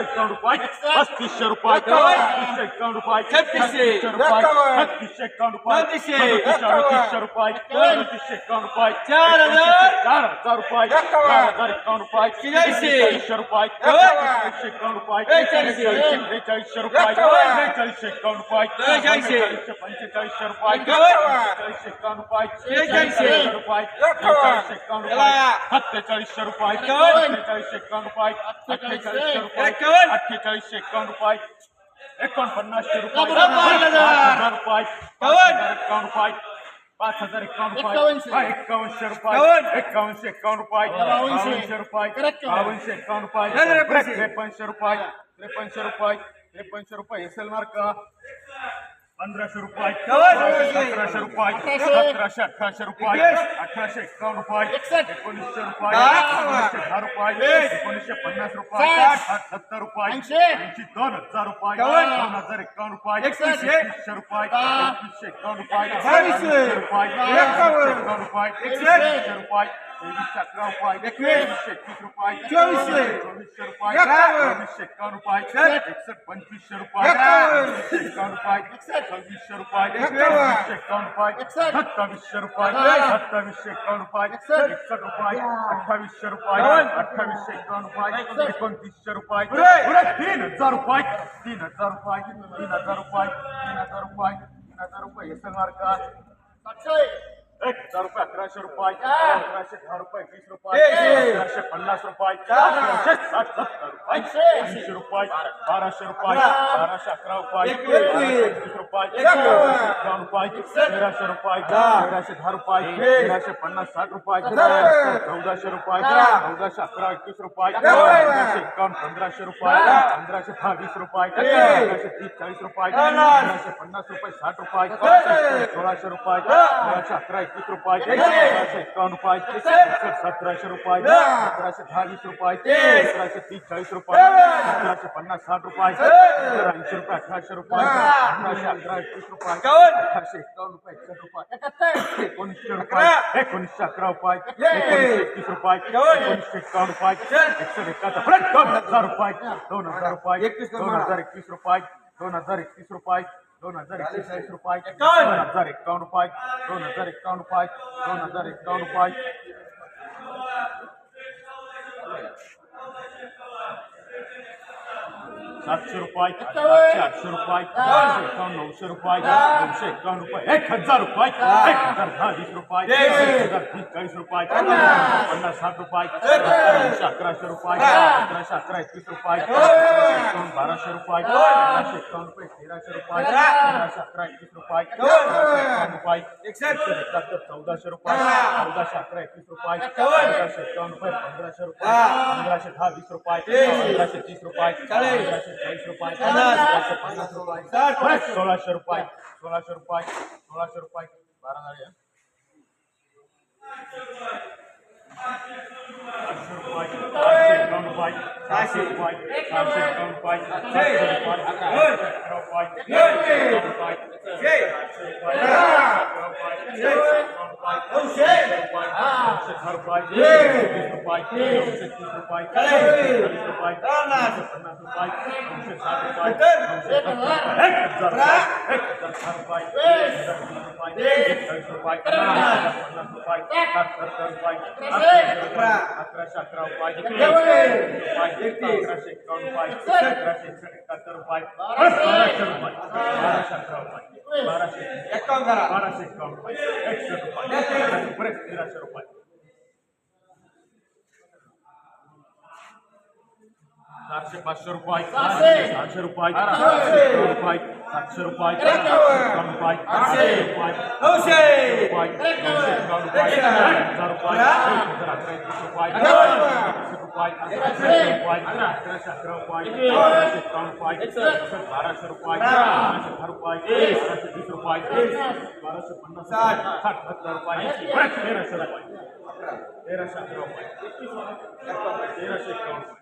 एकावन्न रुपये पस्तीसशे रुपये तीसशे एकावन्न रुपये छत्तीसशे, रुपये छत्तीसशे एकावन्न रुपये अडतीसशे रुपये बत्तीसशे एकावन्न रुपये चार हजार, चार हजार रुपये चार हजार एकावन्न रुपये त्र्याऐंशी रुपये त्र्याऐंशी एकावन्न रुपये बेचाळीसशे रुपये एकावन्न, बेचाळीसशे एकावन्न रुपये त्रेचाळीसशे, पंचेचाळीसशे रुपये एकावन्न, बेचाळीसशे एकावन्न रुपये त्रेचाळीसशे, रुपये एकावन्न चला. रुपये सत्तेचाळीसशे रुपये सत्तेचाळीसशे रुपये अठ्ठेचाळीसशे एकावन्न रुपये एकोणपन्नासशे रुपये हजार. रुपये एकावन्न. रुपये पाच हजार एकावन्न रुपये एकावन्नशे. रुपये एकावन्न. एकावन्नशे एकावन्न रुपये बावनशे. रुपये. बावनशे एकावन्न रुपये त्रेपन्नशे. त्रेपन्नशे रुपये त्रेपन्नशे रुपये त्रेपन्नशे रुपये एस एल मार्क पंधराशे रुपये. सतराशे रुपये अठराशे. सतराशे अठराशे रुपये. अठराशे एकावन्न रुपये एकसष्ट. एकोणीसशे रुपये. एकोणीसशे दहा रुपये. एकोणीसशे पन्नास रुपये सत्तर रुपये ऐंशी. दोन हजार रुपये. दोन हजार एकावन्न रुपये एकसष्ट. एकवीसशे रुपये. एकवीसशे एकावन्न रुपये रुपये एकावन्न रुपये एकसष्ट. एकवीसशे रुपये तेवीसशे अकरा रुपये. तेवीसशे एकवीस रुपये चोवीसशे. चोवीसशे रुपये. चोवीसशे एकावन्न रुपये एकसष्ट. एकसष्ट पंचवीसशे रुपये. पंचवीसशे एकावन्न रुपये सव्वीसशे रुपये. सव्वीसशे एकावन्न रुपये. सत्तावीसशे रुपये. सत्तावीसशे एकावन्न रुपये एकसष्ट. रुपये अठ्ठावीसशे रुपये. अठ्ठावीसशे एकावन्न रुपये एकोणतीसशे रुपये तीन हजार रुपये तीन हजार रुपये तीन हजार रुपये तीन हजार रुपये तीन हजार रुपये हे सांगणार का एक हजार रुपये अकराशे रुपये अकराशे दहा रुपये वीस रुपये. अकराशे पन्नास रुपये चार. अकराशे साठ सत्तर रुपये ऐंशी. रुपये बाराशे रुपये. बाराशे अकरा रुपये एकवीस रुपये रुपये तेराशे रुपये. तेराशे दहा रुपये. तेराशे पन्नास साठ रुपये. चौदाशे रुपये. चौदाशे अकरा एकवीस रुपये एकावन्न. पंधराशे एकावन्न पंधराशे रुपये. पंधराशे दहा वीस रुपये. पंधराशे तीस चाळीस रुपये. पंधराशे पन्नास रुपये साठ रुपये. सोळाशे रुपये. सोळाशे अकरा एकवीस रुपये एकवीस. सोळाशे एकावन्न रुपये एकसष्ट. सतराशे रुपये दहा. सतराशे दहा वीस रुपये तीस. सतराशे तीस चाळीस रुपये. सतराशे पन्नास साठ रुपये सत्तर. सत्तर ऐंशी रुपये अठराशे रुपये. अठराशे अकरा एकवीस रुपये. अठराशे एकावन्न रुपये एकसष्ट रुपये एकोणीसशे. रुपये एकोणीसशे अकरा रुपये एकवीस. एकोणीसशे एकवीस रुपये. एकोणीसशे एकावन्न रुपये एकसष्ट. एकशे एकाहत्तर दोन हजार रुपये दोन हजार रुपये एकवीस दोन हजार एकवीस रुपये दोन हजार एकवीस रुपये दोन हजार एकवीस रुपये. एकावन्न. दोन हजार एकावन्न रुपये. दोन हजार एकावन्न रुपये. दोन हजार एकावन्न रुपये. सातशे रुपये सातशे आठशे रुपये आठशे एकावन्न नऊशे रुपये नऊशे एकावन्न रुपये एक हजार रुपये एक हजार दहा वीस रुपये एक हजार तीस चाळीस रुपये पन्नास. साठ रुपये ऐंशी अकराशे रुपये अकराशे अकरा एकवीस रुपये एकावन्न बाराशे रुपये बाराशे एकावन्न रुपये तेराशे रुपये तेराशे अकरा एकवीस रुपये एकावन्न रुपये एकशे एकाहत्तर चौदाशे रुपये चौदाशे अकरा एकवीस रुपये चौदाशे एकावन्न रुपये पंधराशे रुपये पंधराशे दहा वीस रुपये पंधराशे तीस रुपये पंधराशे चाळीस रुपये. पंधराशे पन्नास रुपये. सोळाशे रुपये. सोळाशे रुपये. सोळाशे रुपये. बारा झाले हं? आठशे रुपये. आठशे एकावन्न रुपये. सहाशे रुपये. सहाशे एकावन्न रुपये. सातशे रुपये. आठशे अकरा रुपये. आठशे एकावन्न रुपये. आठशे रुपये. अकरा रुपये. एकावन्न रुपये. नऊशे वीस रुपये नऊशे तीस रुपये चाळीस रुपये पन्नास रुपये नऊशे साठ रुपये एक हजार रुपये एक चाळीस रुपये पन्नास रुपये सत्तर रुपये अकराशे अकरा रुपये अकराशे एकावन्न रुपये अकराशे एकाहत्तर रुपये बाराशे. रुपये बाराशे अकरा रुपये बाराशे एकावन्न बाराशे एकावन्न रुपये एकशे रुपये तेराशे रुपये चारशे पाचशे रुपये सहाशे रुपये सातशे रुपये सातशे रुपये रुपये आठशे रुपये नऊशे रुपये रुपये हजार रुपये हजार अकरा एकवीस रुपये रुपये अकराशे अकरा रुपये अकराशे रुपये बाराशे रुपये बाराशे दहा रुपये बाराशे वीस रुपये बाराशे पन्नास साठ साठ सत्तर रुपये तेराशे रुपये तेराशे अकरा रुपये तेराशे एकावन्न